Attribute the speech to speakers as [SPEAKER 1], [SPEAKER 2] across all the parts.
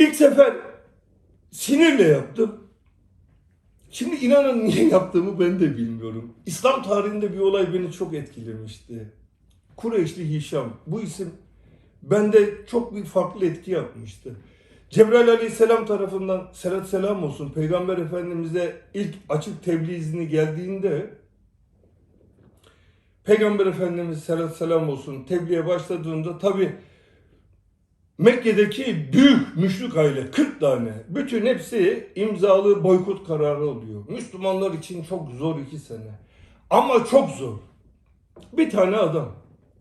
[SPEAKER 1] İlk sefer sinirle yaptım. Şimdi inanın niye yaptığımı ben de bilmiyorum. İslam tarihinde bir olay beni çok etkilemişti. Kureyşli Hişam. Bu isim bende çok bir farklı etki yapmıştı. Cebrail aleyhisselam tarafından selat selam olsun Peygamber Efendimiz'e ilk açık tebliğ izni geldiğinde Peygamber Efendimiz selat selam olsun tebliğe başladığında tabi Mekke'deki büyük müşrik aile 40 tane bütün hepsi imzalı boykot kararı oluyor. Müslümanlar için çok zor iki sene. Ama çok zor. Bir tane adam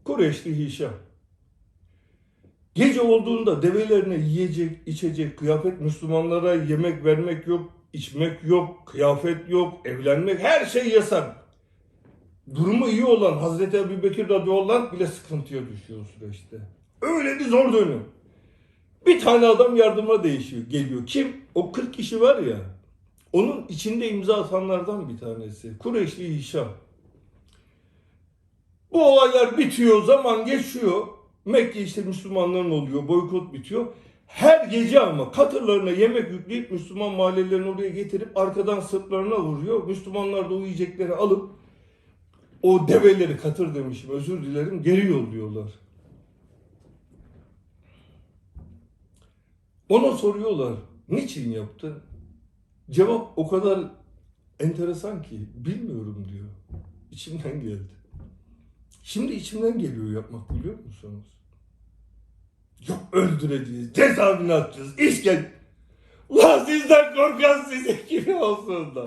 [SPEAKER 1] Kureyşli Hişam. Gece olduğunda develerine yiyecek, içecek, kıyafet Müslümanlara yemek vermek yok, içmek yok, kıyafet yok, evlenmek her şey yasak. Durumu iyi olan Hazreti Ebu Bekir radıyallahu bile sıkıntıya düşüyor süreçte. Öyle bir zor dönüm. Bir tane adam yardıma değişiyor, geliyor. Kim? O 40 kişi var ya. Onun içinde imza atanlardan bir tanesi. Kureyşli Hişam. Bu olaylar bitiyor, zaman geçiyor. Mekke işte Müslümanların oluyor, boykot bitiyor. Her gece ama katırlarına yemek yükleyip Müslüman mahallelerini oraya getirip arkadan sırtlarına vuruyor. Müslümanlar da o yiyecekleri alıp o develeri katır demişim özür dilerim geri yolluyorlar. Ona soruyorlar niçin yaptın? Cevap o kadar enteresan ki bilmiyorum diyor. İçimden geldi. Şimdi içimden geliyor yapmak biliyor musunuz? Yok öldüreceğiz, cezaevine atacağız, işken... Ulan sizden korkan size kimi olsun da.